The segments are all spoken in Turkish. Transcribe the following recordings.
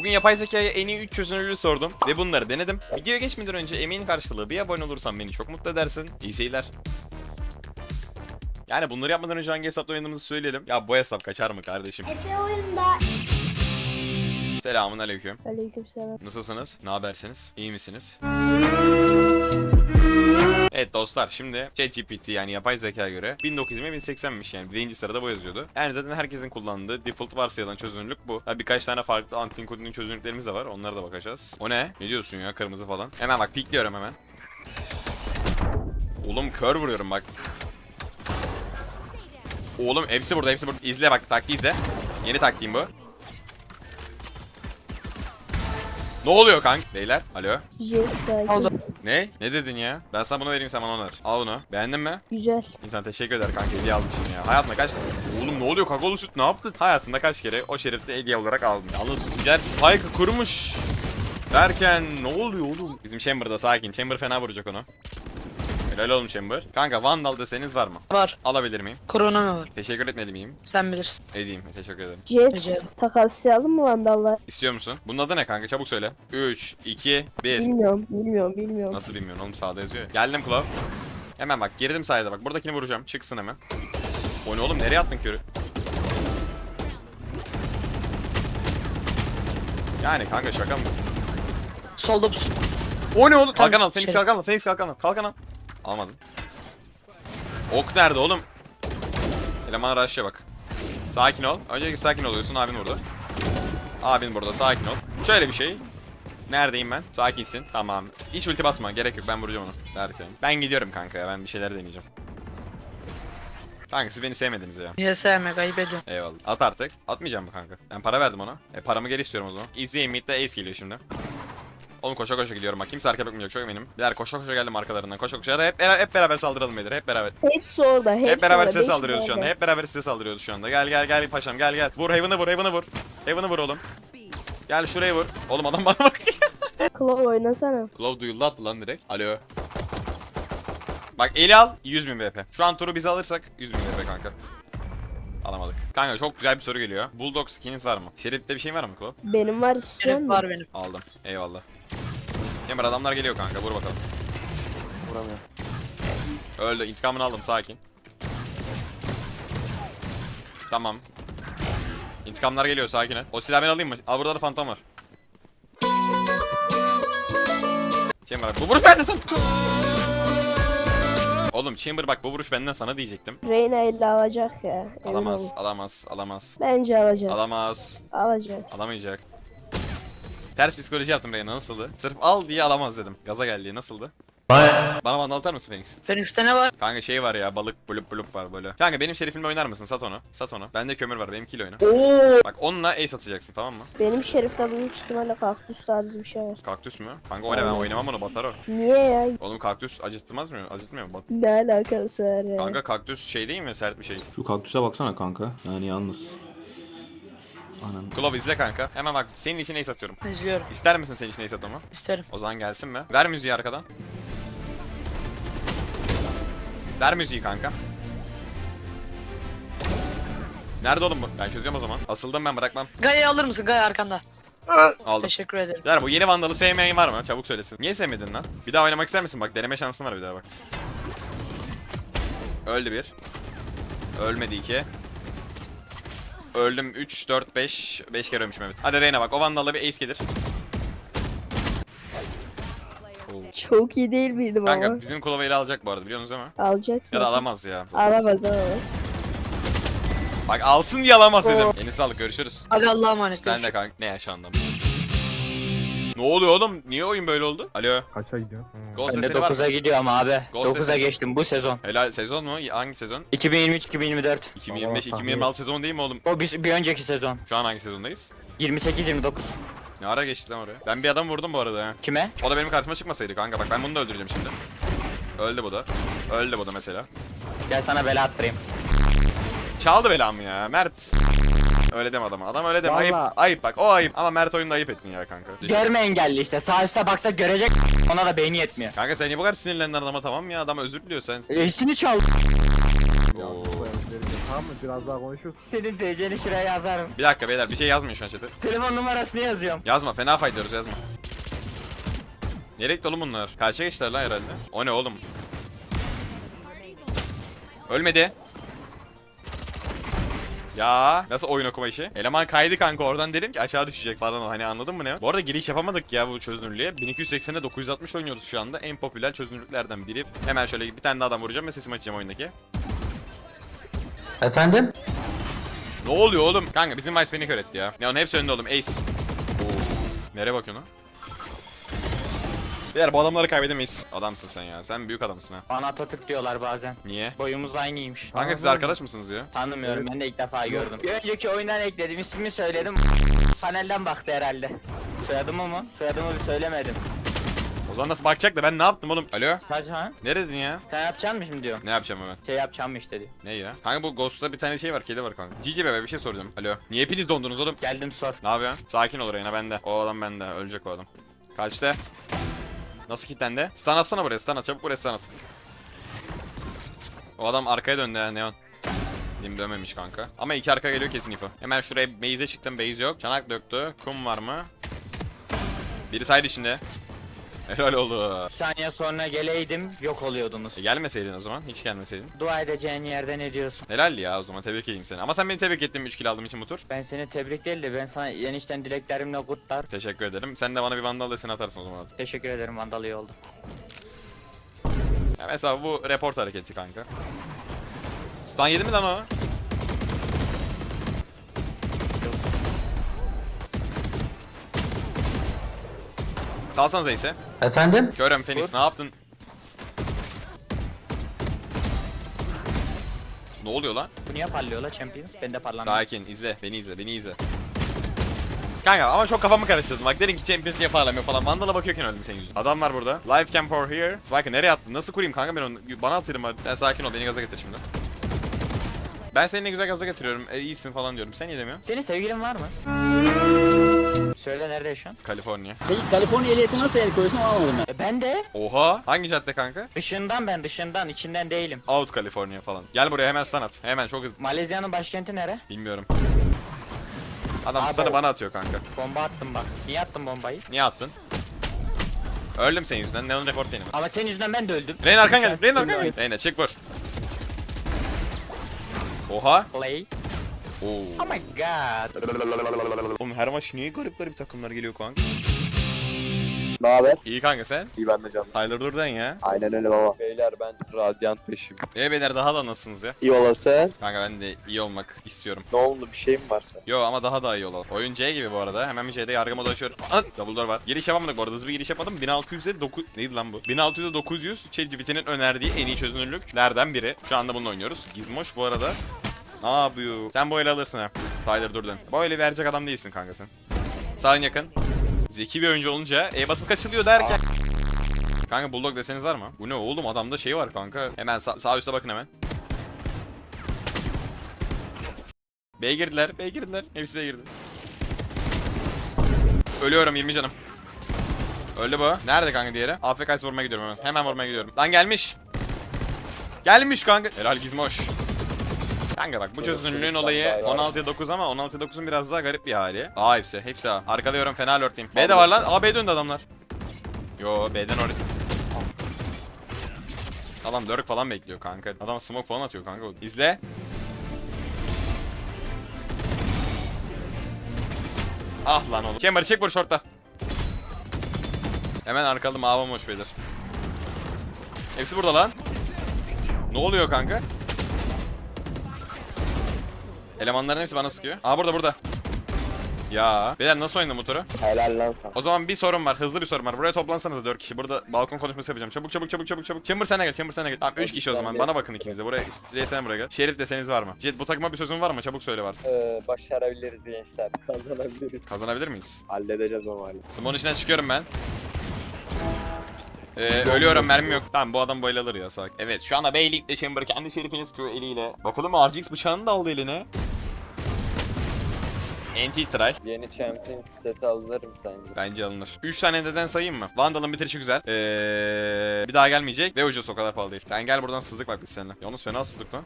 Bugün yapay zekaya en iyi 3 çözünürlüğü sordum ve bunları denedim. Videoya geçmeden önce emeğin karşılığı bir abone olursan beni çok mutlu edersin. İyi seyirler. Yani bunları yapmadan önce hangi hesapla oynadığımızı söyleyelim. Ya bu hesap kaçar mı kardeşim? Efe oyunda Selamun aleyküm. Aleykümselam. Nasılsınız? Ne habersiniz? İyi misiniz? Evet dostlar şimdi ChatGPT yani yapay zekaya göre 1920 1080'miş yani birinci sırada bu yazıyordu. Yani zaten herkesin kullandığı default varsayılan çözünürlük bu. Ha, birkaç tane farklı anti-encoding çözünürlüklerimiz de var onlara da bakacağız. O ne? Ne diyorsun ya kırmızı falan? Hemen bak pikliyorum hemen. Oğlum kör vuruyorum bak. Oğlum hepsi burada hepsi burada. İzle bak taktiği izle. Yeni taktiğim bu. Ne oluyor kank? Beyler alo. Sakin. Oldu. Ne? Ne dedin ya? Ben sana bunu vereyim sen bana onu ver. Al bunu. Beğendin mi? Güzel. İnsan teşekkür eder kanka hediye aldığın için ya. Hayatında kaç... Oğlum ne oluyor kakaolu süt ne yaptın? Hayatında kaç kere o şerifte hediye olarak aldın? Yalnız bizimkiler spike'ı kurmuş. Derken ne oluyor oğlum? Bizim Chamber'da sakin. Chamber fena vuracak onu. Helal oğlum Chamber. Kanka Vandal deseniz var mı? Var. Alabilir miyim? Korona mı var? Teşekkür etmeli miyim? Sen bilirsin. Edeyim. Teşekkür ederim. Jet takaslayalım mı vandallar? İstiyor musun? Bunun adı ne kanka? Çabuk söyle. 3, 2, 1. Bilmiyorum, bilmiyorum, bilmiyorum. Nasıl bilmiyorsun oğlum sağda yazıyor. ya. Geldim Klav. Hemen bak girdim sayede bak. Buradakini vuracağım. Çıksın hemen. O ne oğlum nereye attın körü? Yani kanka şaka mı? Solda pusu. O ne oğlum? Kalkan al. Phoenix şey- kalkan al. Phoenix kalkan al. Kalkan al. Almadın. Ok nerede oğlum? Eleman rush'a bak. Sakin ol. Öncelikle sakin oluyorsun. Abin burada. Abin burada. Sakin ol. Şöyle bir şey. Neredeyim ben? Sakinsin. Tamam. Hiç ulti basma. Gerek yok. Ben vuracağım onu. Derken. Ben gidiyorum kanka ya. Ben bir şeyler deneyeceğim. Kanka siz beni sevmediniz ya. Niye sevmek ayıp ediyorum. Eyvallah. At artık. Atmayacağım mı kanka? Ben para verdim ona. E paramı geri istiyorum o zaman. İzleyin midde ace geliyor şimdi. Oğlum koşa koşa gidiyorum bak. Kimse arka bakmayacak çok eminim. Beyler koşa koşa geldim arkalarından. Koşa koşa. Da hep, hep beraber saldıralım beyler. Hep beraber. Hepsi orada, hepsi Hep beraber orada. size saldırıyoruz şu anda. Hep beraber size saldırıyoruz şu anda. Gel gel gel paşam gel gel. Vur Heaven'ı vur Heaven'ı vur. Heaven'ı vur oğlum. Gel şuraya vur. Oğlum adam bana bakıyor. Claw oynasana. Glove duyuldu attı lan direkt. Alo. Bak eli al 100 bin VP. Şu an turu biz alırsak 100 bin VP kanka. Alamadık. Kanka çok güzel bir soru geliyor. Bulldog skininiz var mı? Şerif'te bir şey var mı Klov? Benim var istiyor Şerif musun? var benim. Aldım. Eyvallah. Kemal adamlar geliyor kanka. Vur bakalım. Vuramıyor. Öldü. İntikamını aldım. Sakin. Tamam. İntikamlar geliyor. Sakin. O silahı ben alayım mı? Al burada da fantom var. Chamber bu vuruş benden sana. Oğlum Chamber bak bu vuruş benden sana diyecektim. Reyna 50 alacak ya. Alamaz, alamaz, alamaz. Bence alacak. Alamaz. alacak. Alamayacak. Ters psikoloji yaptım Reyna nasıldı? Sırf al diye alamaz dedim. Gaza geldi nasıldı? Bana vandal atar mısın Phoenix? Phoenix'te ne var? Kanka şey var ya balık bulup bulup var böyle. Kanka benim şerifimle oynar mısın? Sat onu. Sat onu. Bende kömür var benimkiyle oyna. Bak onunla ace atacaksın tamam mı? Benim şerifte büyük ihtimalle kaktüs tarzı bir şey var. Kaktüs mü? Kanka oyna ben oynamam onu batar o. Niye ya? Oğlum kaktüs acıtmaz mı? Acıtmıyor mu? Bat- Ne alakası var ya? Kanka kaktüs şey değil mi? Sert bir şey. Şu kaktüse baksana kanka. Yani yalnız. Anam. Klov izle kanka. Hemen bak senin için ace atıyorum. İzliyorum. İster misin senin için ace atmamı? İsterim. O zaman gelsin mi? Ver müziği arkadan. Ver müziği kanka. Nerede oğlum bu? Ben çözüyorum o zaman. Asıldım ben bırakmam. Gaya'yı alır mısın? Gaya arkanda. Aldım. Teşekkür ederim. Yani bu yeni vandalı sevmeyen var mı? Çabuk söylesin. Niye sevmedin lan? Bir daha oynamak ister misin? Bak deneme şansın var bir daha bak. Öldü bir. Ölmedi iki. Öldüm 3, 4, 5. 5 kere ölmüşüm evet. Hadi Reyna bak o vandalla bir ace gelir. Çok iyi değil miydim ama? Kanka bizim Kulova'yı ele alacak bu arada biliyorsunuz değil mi? Alacaksın. Ya da alamaz ya. Alamaz alamaz. Bak alsın diye alamaz dedim. Eline sağlık görüşürüz. Hadi Allah'a emanet. Sen de kanka ne yaşandı? Ne oluyor oğlum? Niye oyun böyle oldu? Alo. Kaça gidiyor? Hmm. Ghost Ben de sesleri var mı? 9'a gidiyorum abi. Ghost 9'a sesi. geçtim bu sezon. Helal sezon mu? Hangi sezon? 2023-2024. 2025 Allah 2026 sezon değil mi oğlum? O bir, bir önceki sezon. Şu an hangi sezondayız? 28-29. Ne ara geçti lan oraya? Ben bir adam vurdum bu arada ya. Kime? O da benim karşıma çıkmasaydı kanka. Bak ben bunu da öldüreceğim şimdi. Öldü bu da. Öldü bu da mesela. Gel sana bela attırayım. Çaldı belamı ya Mert. Öyle deme adama. Adam öyle deme. Ayıp. Vallahi. Ayıp bak. O ayıp. Ama Mert oyunda ayıp ettin ya kanka. Görme engelli işte. Sağ üstte baksa görecek. Ona da beyni yetmiyor. Kanka sen niye bu kadar sinirlendin adama tamam ya? Adam özür diliyor sen. Eşini çal. Oo. Tamam mı? Biraz daha konuşuruz. Senin TC'ni şuraya yazarım. Bir dakika beyler bir şey yazmıyor şu an chat'e. Telefon numarasını yazıyorum. Yazma fena faydalıyoruz yazma. Nereye gitti oğlum bunlar? Karşıya geçtiler lan herhalde. O ne oğlum? Ölmedi. Ya nasıl oyun okuma işi? Eleman kaydı kanka oradan dedim ki aşağı düşecek falan o hani anladın mı ne? Bu arada giriş yapamadık ya bu çözünürlüğe. 1280'de 960 oynuyoruz şu anda. En popüler çözünürlüklerden biri. Hemen şöyle bir tane daha adam vuracağım ve sesimi açacağım oyundaki. Efendim? Ne oluyor oğlum? Kanka bizim Vice beni kör etti ya. Ya onun hepsi önünde oğlum. Ace. Oo. Nereye bakıyorsun lan? Beyler bu adamları kaybedemeyiz. Adamsın sen ya. Sen büyük adamsın ha. Bana Atatürk diyorlar bazen. Niye? Boyumuz aynıymış. Kanka siz arkadaş mısınız ya? Tanımıyorum ben de ilk defa gördüm. Bir önceki oyundan ekledim ismini söyledim. Panelden baktı herhalde. Soyadımı mı? Soyadımı bir söylemedim. O zaman nasıl bakacak da ben ne yaptım oğlum? Alo? Kaç ha? Neredin ya? Sen yapacaksın mı şimdi diyor. Ne yapacağım hemen? Şey yapacağım mı işte diyor. Ne ya? Kanka bu Ghost'ta bir tane şey var, kedi var kanka. Cici bebe bir şey soracağım. Alo. Niye hepiniz dondunuz oğlum? Geldim sor. Ne yapıyorsun? Sakin ol Reyna bende. O adam bende. Ölecek o adam. Kaçtı? Nasıl kilitlendi? Stun atsana buraya. Stun at. Çabuk buraya stun at. O adam arkaya döndü ya Neon. Dim dönmemiş kanka. Ama iki arka geliyor kesin ifo. Hemen şuraya base'e çıktım. Base yok. Çanak döktü. Kum var mı? Biri side içinde. Helal oldu. Bir saniye sonra geleydim yok oluyordunuz. E gelmeseydin o zaman. Hiç gelmeseydin. Dua edeceğin yerde ne diyorsun? Helal ya o zaman tebrik edeyim seni. Ama sen beni tebrik ettin mi 3 kill aldığım için bu tur. Ben seni tebrik değil de ben sana yenişten dileklerimle kutlar. Teşekkür ederim. Sen de bana bir vandal deseni atarsın o zaman. Teşekkür ederim Vandal iyi oldu. Ya mesela bu report hareketi kanka. Stun yedi mi lan o? Salsanıza ise. Efendim? Körüm Phoenix ne yaptın? Ne oluyor lan? Bu niye parlıyor la Champions? Ben de parlamıyorum. Sakin izle beni izle beni izle. Kanka ama çok kafamı karıştırdın. Bak dedin ki Champions niye parlamıyor falan. Vandal'a bakıyorken öldüm senin yüzünden. Adam var burada. Life cam for here. Spike'ı nereye attın? Nasıl kurayım kanka ben onu? Bana atsaydın bari. Sen sakin ol beni gaza getir şimdi. Ben seni ne güzel gaza getiriyorum. E, iyisin falan diyorum. Sen niye demiyorsun? Senin sevgilin var mı? Söyle nerede yaşıyorsun? Kaliforniya. Peki Kaliforniya ehliyeti nasıl el koyuyorsun anlamadım ben. E ben de. Oha. Hangi cadde kanka? Dışından ben dışından içinden değilim. Out Kaliforniya falan. Gel buraya hemen stun at. Hemen çok hızlı. Malezya'nın başkenti nere? Bilmiyorum. Adam Abi stun'ı bana atıyor kanka. Bomba attım bak. Niye attın bombayı? Niye attın? Öldüm senin yüzünden. Neon report değilim. Ama senin yüzünden ben de öldüm. Reyna arkan geldi. Reyna arkan geldi. Reyna çık vur. Oha. Play. Oo. Oh my god. Oğlum her maç niye garip garip takımlar geliyor kanka? Ne haber? İyi kanka sen. İyi ben de canım. Tyler Durden ya. Aynen öyle baba. Beyler ben Radyant 5'im. E beyler daha da nasılsınız ya? İyi olası. Kanka ben de iyi olmak istiyorum. Ne oldu bir şey mi varsa? Yo ama daha da iyi olalım. Oyun C gibi bu arada. Hemen bir C'de yargı modu açıyorum. An! Double door var. Giriş yapamadık bu arada. Hızlı bir giriş yapmadım. 1600'de 9... Neydi lan bu? 1600'de 900 ChatGPT'nin önerdiği en iyi çözünürlüklerden biri. Şu anda bununla oynuyoruz. Gizmoş bu arada. Ne yapıyor? Sen bu eli alırsın ha. Tyler Durden. Bu eli verecek adam değilsin kanka sen. Sağın yakın. Zeki bir oyuncu olunca E basıp kaçılıyor derken. Kanka bulldog deseniz var mı? Bu ne oğlum adamda şey var kanka. Hemen sağ, sağ üstte bakın hemen. B'ye girdiler, B'ye girdiler. Hepsi B'ye girdi. Ölüyorum 20 canım. Öldü bu. Nerede kanka diğeri? AFK vurmaya gidiyorum hemen. Hemen vurmaya gidiyorum. Lan gelmiş. Gelmiş kanka. Helal gizmoş. Kanka bak bu çözünürlüğün olayı 16'ya 9 ama 16'ya 9'un biraz daha garip bir hali. A hepsi, hepsi A. Arkalıyorum fena lurkleyim. B de var lan. A B döndü adamlar. Yo B'den oraya. Adam lurk falan bekliyor kanka. Adam smoke falan atıyor kanka. İzle. Ah lan oğlum. Chamber'ı çek vur short'ta. Hemen arkalı mavi moş beyler. Hepsi burada lan. Ne oluyor kanka? Elemanların hepsi bana sıkıyor. Aa burada burada. Ya. Beyler nasıl oynadın motoru? Helal lan sana. O zaman bir sorun var. Hızlı bir sorun var. Buraya toplansanız 4 kişi. Burada balkon konuşması yapacağım. Çabuk çabuk çabuk çabuk çabuk. Chamber sen gel. Chamber sen gel. Tamam 3 kişi o zaman. Bana bakın ikiniz de. Buraya Sireye sen buraya gel. Şerif deseniz var mı? Jet bu takıma bir sözün var mı? Çabuk söyle var. Ee, başarabiliriz gençler. Kazanabiliriz. Kazanabilir miyiz? Halledeceğiz o hali. Smon içinden çıkıyorum ben. Ee, ölüyorum mermim yok. Tamam bu adam böyle alır ya sak. Evet şu anda Beylik'te Chamber kendi şerifini tutuyor eliyle. Bakalım RGX bıçağını da aldı eline. Anti try. Yeni Champions seti alınır mı sence? Bence alınır. 3 tane neden sayayım mı? Vandal'ın bitirişi güzel. Ee, bir daha gelmeyecek ve ucuz o kadar pahalı değil. Sen gel buradan sızdık bak biz seninle. Yalnız fena sızdık lan.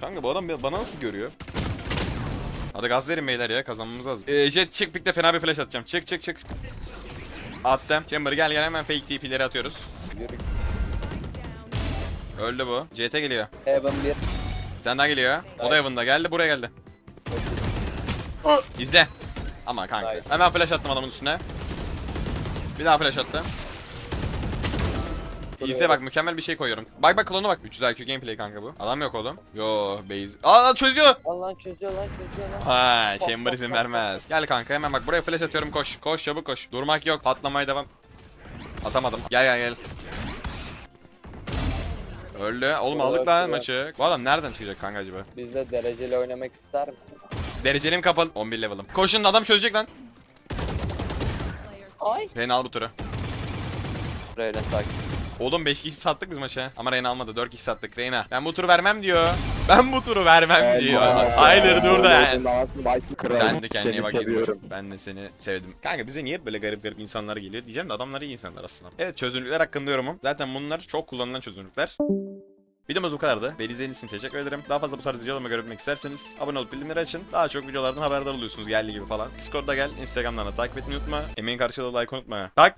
Kanka bu adam bana nasıl görüyor? Hadi gaz verin beyler ya kazanmamız lazım. Ee, jet çık pikte fena bir flash atacağım. Çık çık çık. Attım. Chamber gel gel hemen fake TP'leri atıyoruz. Yürü. Öldü bu. CT geliyor. Heaven 1. Bir tane daha geliyor. O da Heaven'da geldi buraya geldi. İzle. Ama kanka. Nice. Hemen flash attım adamın üstüne. Bir daha flash attım. İzle bak mükemmel bir şey koyuyorum. Bak bak klonu bak. 300 IQ gameplay kanka bu. Adam yok oğlum. Yo base. Aa çözüyor. Lan çözüyor lan çözüyor lan. Ha chamber izin vermez. Gel kanka hemen bak buraya flash atıyorum koş. Koş çabuk koş. Durmak yok. Patlamaya devam. Atamadım. Gel gel gel. Öldü. Oğlum aldık lan maçı. Bu adam nereden çıkacak kanka acaba? Biz de dereceli oynamak ister misin? Derecelim kapalı. 11 level'ım. Koşun adam çözecek lan. Ay. Reyna al bu turu. Böyle sakin. Oğlum 5 kişi sattık biz maçı. Ama Reyna almadı. 4 kişi sattık. Reyna. Ben bu turu vermem diyor. Ben bu turu vermem diyor. Hayır dur da yani. Sen de kendine bak seviyorum. Ben de seni sevdim. Kanka bize niye böyle garip garip insanlar geliyor diyeceğim de adamlar iyi insanlar aslında. Evet çözünürlükler hakkında yorumum. Zaten bunlar çok kullanılan çözünürlükler. Videomuz bu kadardı. Beni izlediğiniz için teşekkür ederim. Daha fazla bu tarz videolarımı görmek isterseniz abone olup bildirimleri açın. Daha çok videolardan haberdar oluyorsunuz geldiği gibi falan. Discord'da gel, Instagram'dan da takip etmeyi unutma. Emeğin karşılığı like unutma. Tak!